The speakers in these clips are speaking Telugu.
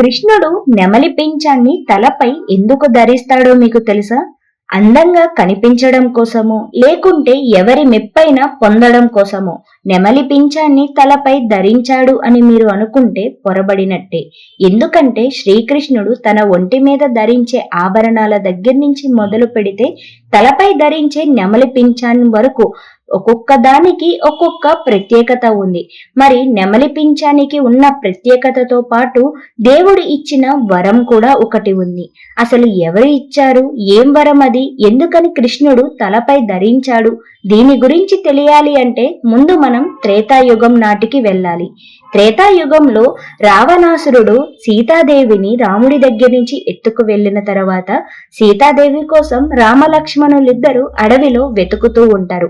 కృష్ణుడు నెమలి పింఛాన్ని తలపై ఎందుకు ధరిస్తాడో మీకు తెలుసా? అందంగా కనిపించడం కోసమో లేకుంటే ఎవరి మెప్పైనా పొందడం కోసమో నెమలి పింఛాన్ని తలపై ధరించాడు అని మీరు అనుకుంటే పొరబడినట్టే. ఎందుకంటే శ్రీకృష్ణుడు తన ఒంటి మీద ధరించే ఆభరణాల దగ్గర నుంచి మొదలు పెడితే తలపై ధరించే నెమలి పింఛాన్ని వరకు ఒక్కొక్క దానికి ఒక్కొక్క ప్రత్యేకత ఉంది. మరి నెమలి పింఛానికి ఉన్న ప్రత్యేకతతో పాటు దేవుడు ఇచ్చిన వరం కూడా ఒకటి ఉంది. అసలు ఎవరు ఇచ్చారు? ఏం వరం అది? ఎందుకని కృష్ణుడు తలపై ధరించాడు? దీని గురించి తెలియాలి అంటే ముందు మనం త్రేతాయుగం నాటికి వెళ్ళాలి. త్రేతాయుగంలో రావణాసురుడు సీతాదేవిని రాముడి దగ్గర నుంచి ఎత్తుకు వెళ్ళిన తర్వాత సీతాదేవి కోసం రామలక్ష్మణులిద్దరూ అడవిలో వెతుకుతూ ఉంటారు.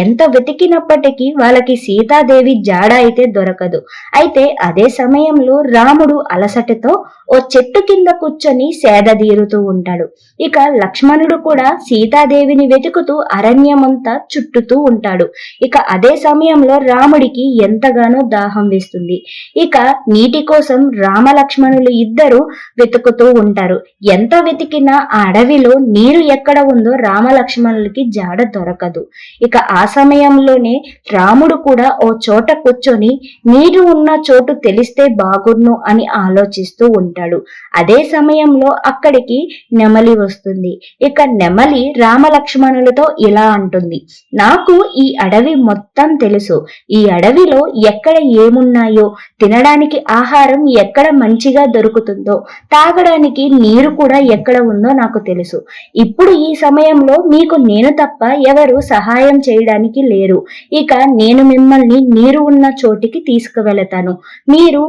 ఎంత వెతికినప్పటికీ వాళ్ళకి సీతాదేవి జాడ అయితే దొరకదు. అయితే అదే సమయంలో రాముడు అలసటతో ఓ చెట్టు కింద కూర్చొని సేదదీరుతూ ఉంటాడు. ఇక లక్ష్మణుడు కూడా సీతాదేవిని వెతుకుతూ అరణ్యమంతా చుట్టుతూ ఉంటాడు. ఇక అదే సమయంలో రాముడికి ఎంతగానో దాహం వేస్తుంది. ఇక నీటి కోసం రామలక్ష్మణులు ఇద్దరు వెతుకుతూ ఉంటారు. ఎంత వెతికినా ఆ అడవిలో నీరు ఎక్కడ ఉందో రామలక్ష్మణులకి జాడ దొరకదు. ఇక ఆ సమయంలోనే రాముడు కూడా ఓ చోట కూర్చొని నీరు ఉన్న చోటు తెలిస్తే బాగున్ను అని ఆలోచిస్తూ ఉంటాడు. అదే సమయంలో అక్కడికి నెమలి వస్తుంది. ఇక నెమలి రామలక్ష్మణులతో ఇలా అంటుంది. నాకు ఈ అడవి మొత్తం తెలుసు. ఈ అడవిలో ఎక్కడ ఏమున్నాయో తినడానికి ఆహారం ఎక్కడ మంచిగా దొరుకుతుందో తాగడానికి నీరు కూడా ఎక్కడ ఉందో నాకు తెలుసు. ఇప్పుడు ఈ సమయంలో మీకు నేను తప్ప ఎవరు సహాయం చేయడానికి లేరు. ఇక నేను మిమ్మల్ని నీరు ఉన్న చోటికి తీసుకువెళతాను. మీరు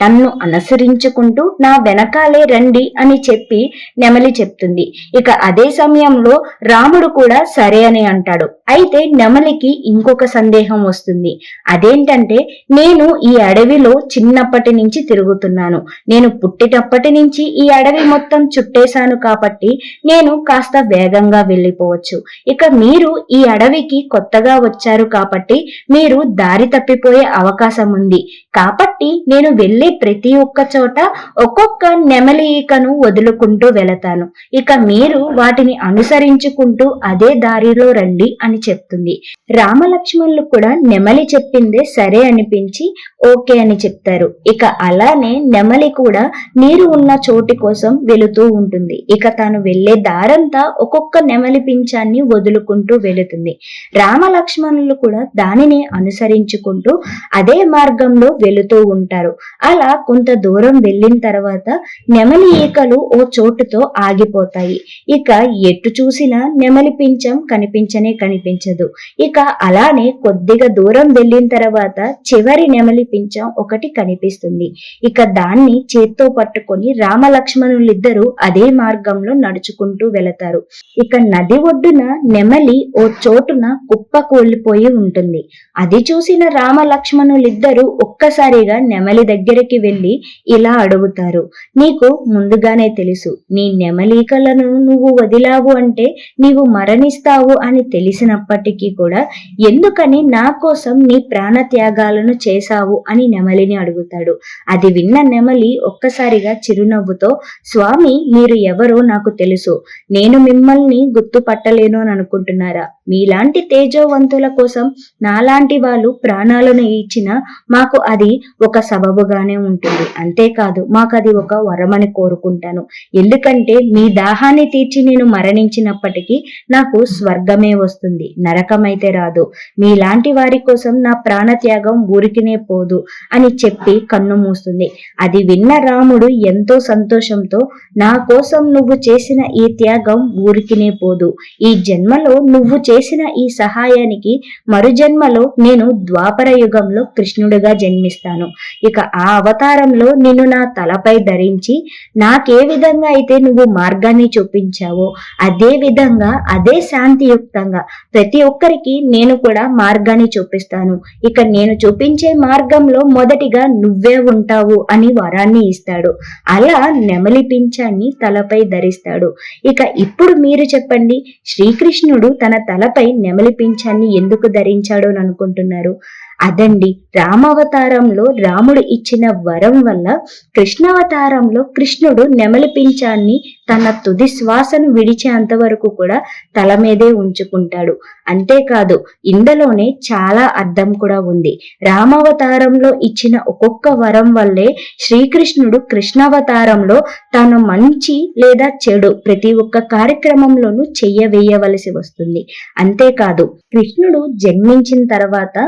నన్ను అనుసరించుకుంటూ నా వెనకాలే రండి అని చెప్పి నెమలి చెప్తుంది. ఇక అదే సమయంలో రాముడు కూడా సరే అని అంటాడు. అయితే నెమలికి ఇంకొక సందేహం వస్తుంది. అదేంటంటే నేను ఈ అడవిలో చిన్నప్పటి నుంచి తిరుగుతున్నాను. నేను పుట్టినప్పటి నుంచి ఈ అడవి మొత్తం చుట్టేశాను కాబట్టి నేను కాస్త వేగంగా వెళ్ళిపోవచ్చు. ఇక మీరు ఈ అడవికి కొత్తగా వచ్చారు కాబట్టి మీరు దారి తప్పిపోయే అవకాశం ఉంది. కాబట్టి నేను వెళ్ళే ప్రతి ఒక్క చోట ఒక్కొక్క నెమలి ఈకను వదులుకుంటూ వెళతాను. ఇక మీరు వాటిని అనుసరించుకుంటూ అదే దారిలో రండి అని చెప్తుంది. రామలక్ష్మణులు కూడా నెమలి చెప్పిందే సరే అనిపించి ఓకే అని చెప్తారు. ఇక అలానే నెమలి కూడా నీరు ఉన్న చోటి కోసం వెళుతూ ఉంటుంది. ఇక తాను వెళ్ళే దారంతా ఒక్కొక్క నెమలి పింఛాన్ని వదులుకుంటూ వెళుతుంది. రామలక్ష్మణులు కూడా దానిని అనుసరించుకుంటూ అదే మార్గంలో వెళుతూ ఉంటారు. అలా కొంత దూరం వెళ్ళిన తర్వాత నెమలి ఈకలు ఓ చోటుతో ఆగిపోతాయి. ఇక ఎటు చూసినా నెమలి పించం కనిపించనే కనిపించదు. ఇక అలానే కొద్దిగా దూరం వెళ్ళిన తర్వాత చివరి నెమలి పించం ఒకటి కనిపిస్తుంది. ఇక దాన్ని చేత్తో పట్టుకొని రామలక్ష్మణులిద్దరూ అదే మార్గంలో నడుచుకుంటూ వెళతారు. ఇక నది ఒడ్డున నెమలి ఓ చోటున కుప్ప కూలిపోయి ఉంటుంది. అది చూసిన రామలక్ష్మణులిద్దరూ ఒక్కసారిగా నెమలి దగ్గరికి వెళ్ళి ఇలా అడుగుతారు. నీకు ముందుగానే తెలుసు నీ నెమలీకలను నువ్వు వదిలావు అంటే నీవు మరణిస్తావు అని తెలిసిన చేసినప్పటికీ కూడా ఎందుకని నా కోసం నీ ప్రాణ త్యాగాలను చేశావు అని నెమలిని అడుగుతాడు. అది విన్న నెమలి ఒక్కసారిగా చిరునవ్వుతో స్వామి మీరు ఎవరో నాకు తెలుసు. నేను మిమ్మల్ని గుర్తుపట్టలేను అని అనుకుంటున్నారా? మీలాంటి తేజోవంతుల కోసం నాలాంటి వాళ్ళు ప్రాణాలను ఇచ్చిన మాకు అది ఒక సబబుగానే ఉంటుంది. అంతేకాదు మాకు అది ఒక వరమని కోరుకుంటాను. ఎందుకంటే మీ దాహాన్ని తీర్చి నేను మరణించినప్పటికీ నాకు స్వర్గమే వస్తుంది. నరకమైతే రాదు. మీలాంటి వారి కోసం నా ప్రాణత్యాగం ఊరికినే పోదు అని చెప్పి కన్ను మూస్తుంది. అది విన్న రాముడు ఎంతో సంతోషంతో నా కోసం నువ్వు చేసిన ఈ త్యాగం ఊరికినే పోదు. ఈ జన్మలో నువ్వు చేసిన ఈ సహాయానికి మరుజన్మలో నేను ద్వాపర యుగంలో కృష్ణుడిగా జన్మిస్తాను. ఇక ఆ అవతారంలో నిన్ను నా తలపై ధరించి నాకే విధంగా అయితే నువ్వు మార్గాన్ని చూపించావో. అదే విధంగా అదే శాంతియుక్తంగా ప్రతి ఒక్కరికి నేను కూడా మార్గాన్ని చూపిస్తాను. ఇక నేను చూపించే మార్గంలో మొదటిగా నువ్వే ఉంటావు అని వరాన్ని ఇస్తాడు. అలా నెమలి పింఛాన్ని తలపై ధరిస్తాడు. ఇక ఇప్పుడు మీరు చెప్పండి శ్రీకృష్ణుడు తన తలపై నెమలి పింఛాన్ని ఎందుకు ధరించాడు అని అనుకుంటున్నారు. అదండి రామావతారంలో రాముడు ఇచ్చిన వరం వల్ల కృష్ణావతారంలో కృష్ణుడు నెమలి పింఛాన్ని తన తుది శ్వాసను విడిచేంత వరకు కూడా తల మీదే ఉంచుకుంటాడు. అంతేకాదు ఇందులోనే చాలా అర్థం కూడా ఉంది. రామావతారంలో ఇచ్చిన ఒక్కొక్క వరం వల్లే శ్రీకృష్ణుడు కృష్ణావతారంలో తన మంచి లేదా చెడు ప్రతి ఒక్క కార్యక్రమంలోనూ చెయ్యవేయవలసి వస్తుంది. అంతేకాదు కృష్ణుడు జన్మించిన తర్వాత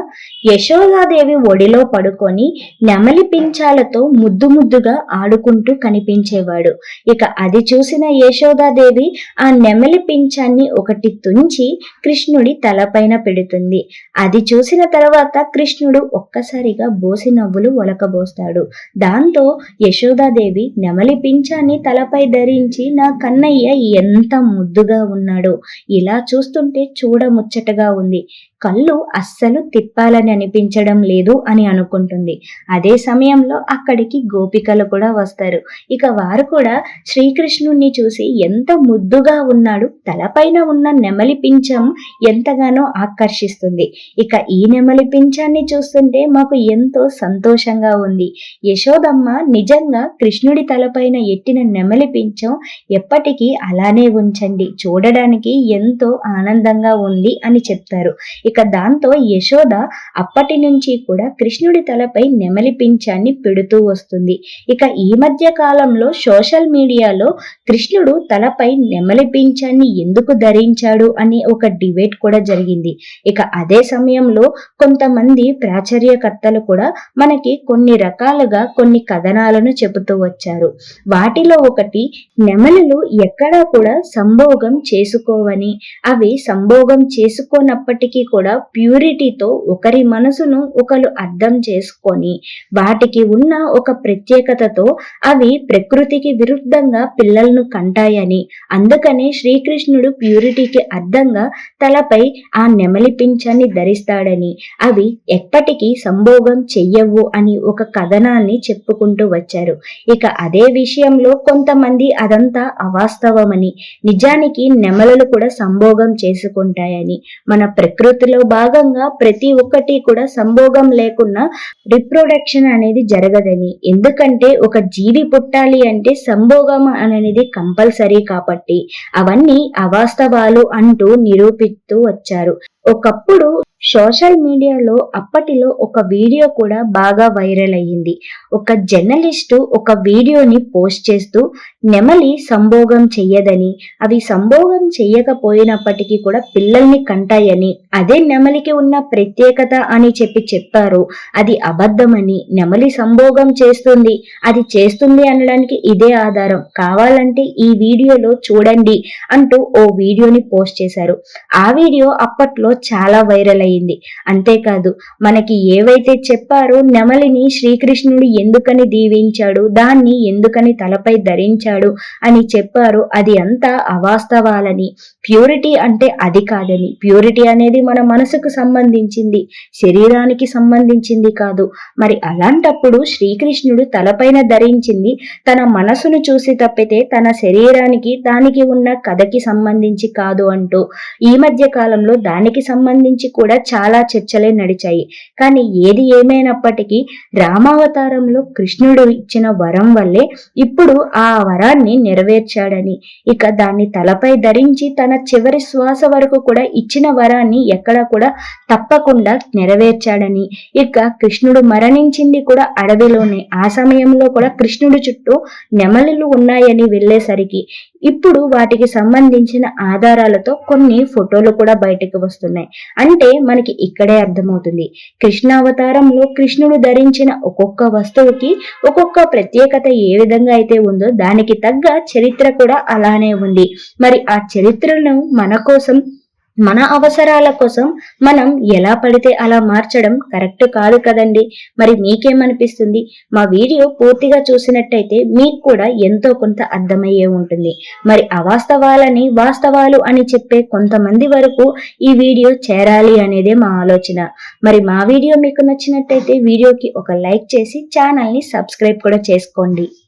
యశోదాదేవి ఒడిలో పడుకొని నెమలి పించాలతో ముద్దు ముద్దుగా ఆడుకుంటూ కనిపించేవాడు. ఇక అది చూసిన యశోదాదేవి ఆ నెమలి పించాన్ని ఒకటి తుంచి కృష్ణుడి తలపైన పెడుతుంది. అది చూసిన తర్వాత కృష్ణుడు ఒక్కసారిగా బోసి నవ్వులు ఒలకబోస్తాడు. దాంతో యశోదాదేవి నెమలి పించాన్ని తలపై ధరించి నా కన్నయ్య ఎంత ముద్దుగా ఉన్నాడో. ఇలా చూస్తుంటే చూడముచ్చటగా ఉంది. కళ్ళు అస్సలు తిప్పాలని అనిపించడం లేదు అని అనుకుంటుంది. అదే సమయంలో అక్కడికి గోపికలు కూడా వస్తారు. ఇక వారు కూడా శ్రీకృష్ణుణ్ణి చూసి ఎంత ముద్దుగా ఉన్నాడు తలపైన ఉన్న నెమలి పించం ఎంతగానో ఆకర్షిస్తుంది. ఇక ఈ నెమలి పించాన్ని చూస్తుంటే మాకు ఎంతో సంతోషంగా ఉంది. యశోదమ్మ నిజంగా కృష్ణుడి తలపైన ఎట్టిన నెమలి పించం ఎప్పటికీ అలానే ఉంచండి. చూడడానికి ఎంతో ఆనందంగా ఉంది అని చెప్తారు. ఇక దాంతో యశోద అప్పటి నుంచి కూడా కృష్ణుడి తలపై నెమలి పింఛాన్ని పెడుతూ వస్తుంది. ఇక ఈ మధ్య కాలంలో సోషల్ మీడియాలో కృష్ణుడు తలపై నెమలి పింఛాన్ని ఎందుకు ధరించాడు అని ఒక డిబేట్ కూడా జరిగింది. ఇక అదే సమయంలో కొంతమంది ప్రాచుర్యకర్తలు కూడా మనకి కొన్ని రకాలుగా కొన్ని కథనాలను చెబుతూ వచ్చారు. వాటిలో ఒకటి నెమలులు ఎక్కడా కూడా సంభోగం చేసుకోవని అవి సంభోగం చేసుకోనప్పటికీ కూడా ప్యూరిటీతో ఒకరి మనసును ఒకరు అర్థం చేసుకొని వాటికి ఉన్న ఒక ప్రత్యేకతతో అవి ప్రకృతికి విరుద్ధంగా పిల్లలను కంటాయని. అందుకనే శ్రీకృష్ణుడు ప్యూరిటీకి అర్థంగా తలపై ఆ నెమలి పింఛాన్ని ధరిస్తాడని. అవి ఎప్పటికీ సంభోగం చెయ్యవు అని ఒక కథనాన్ని చెప్పుకుంటూ వచ్చారు. ఇక అదే విషయంలో కొంతమంది అదంతా అవాస్తవమని. నిజానికి నెమలలు కూడా సంభోగం చేసుకుంటాయని. మన ప్రకృతి పద్ధతిలో భాగంగా ప్రతి ఒక్కటి కూడా సంభోగం లేకున్నా రిప్రొడక్షన్ అనేది జరగదని. ఎందుకంటే ఒక జీవి పుట్టాలి అంటే సంభోగం అనేది కంపల్సరీ కాబట్టి అవన్నీ అవాస్తవాలు అంటూ నిరూపిస్తూ వచ్చారు. ఒకప్పుడు సోషల్ మీడియాలో అప్పటిలో ఒక వీడియో కూడా బాగా వైరల్ అయ్యింది. ఒక జర్నలిస్టు ఒక వీడియోని పోస్ట్ చేస్తూ నెమలి సంభోగం చెయ్యదని అవి సంభోగం చెయ్యకపోయినప్పటికీ కూడా పిల్లల్ని కంటాయని అదే నెమలికి ఉన్న ప్రత్యేకత అని చెప్పి చెప్పారు. అది అబద్ధమని నెమలి సంభోగం చేస్తుంది. అది చేస్తుంది అనడానికి ఇదే ఆధారం. కావాలంటే ఈ వీడియోలో చూడండి అంటూ ఓ వీడియోని పోస్ట్ చేశారు. ఆ వీడియో అప్పట్లో చాలా వైరల్ అయింది అంతేకాదు మనకి ఏవైతే చెప్పారో నెమలిని శ్రీకృష్ణుడు ఎందుకని దీవించాడు దాన్ని ఎందుకని తలపై ధరించాడు అని చెప్పారు అది అంతా అవాస్తవాలని. ప్యూరిటీ అంటే అది కాదని. ప్యూరిటీ అనేది మన మనసుకు సంబంధించింది శరీరానికి సంబంధించింది కాదు. మరి అలాంటప్పుడు శ్రీకృష్ణుడు తలపైన ధరించింది తన మనసును చూసి తప్పితే తన శరీరానికి దానికి ఉన్న కథకి సంబంధించి కాదు అంటూ. ఈ మధ్య కాలంలో దానికి సంబంధించి కూడా చాలా చర్చలే నడిచాయి. కానీ ఏది ఏమైనప్పటికీ రామావతారంలో కృష్ణుడు ఇచ్చిన వరం వల్లే ఇప్పుడు ఆ వరాన్ని నెరవేర్చాడని. ఇక దాన్ని తలపై ధరించి తన చివరి శ్వాస వరకు కూడా ఇచ్చిన వరాన్ని ఎక్కడ కూడా తప్పకుండా నెరవేర్చాడని. ఇక కృష్ణుడు మరణించింది కూడా అడవిలోనే. ఆ సమయంలో కూడా కృష్ణుడి చుట్టూ నెమలిలు ఉన్నాయని వెళ్ళేసరికి ఇప్పుడు వాటికి సంబంధించిన ఆధారాలతో కొన్ని ఫోటోలు కూడా బయటకు వస్తున్నాయి. అంటే మనకి ఇక్కడే అర్థమవుతుంది. కృష్ణావతారంలో కృష్ణుడు ధరించిన ఒక్కొక్క వస్తువుకి ఒక్కొక్క ప్రత్యేకత ఏ విధంగా అయితే ఉందో దానికి తగ్గ చరిత్ర కూడా అలానే ఉంది. మరి ఆ చరిత్రను మన కోసం మన అవసరాల కోసం మనం ఎలా పడితే అలా మార్చడం కరెక్ట్ కాదు కదండి. మరి మీకేమనిపిస్తుంది? మా వీడియో పూర్తిగా చూసినట్టయితే మీకు కూడా ఎంతో కొంత అర్థమయ్యే ఉంటుంది. మరి అవాస్తవాలని వాస్తవాలు అని చెప్పే కొంతమంది వరకు ఈ వీడియో చేరాలి అనేదే మా ఆలోచన. మరి మా వీడియో మీకు నచ్చినట్టయితే వీడియోకి ఒక లైక్ చేసి ఛానల్ని సబ్స్క్రైబ్ కూడా చేసుకోండి.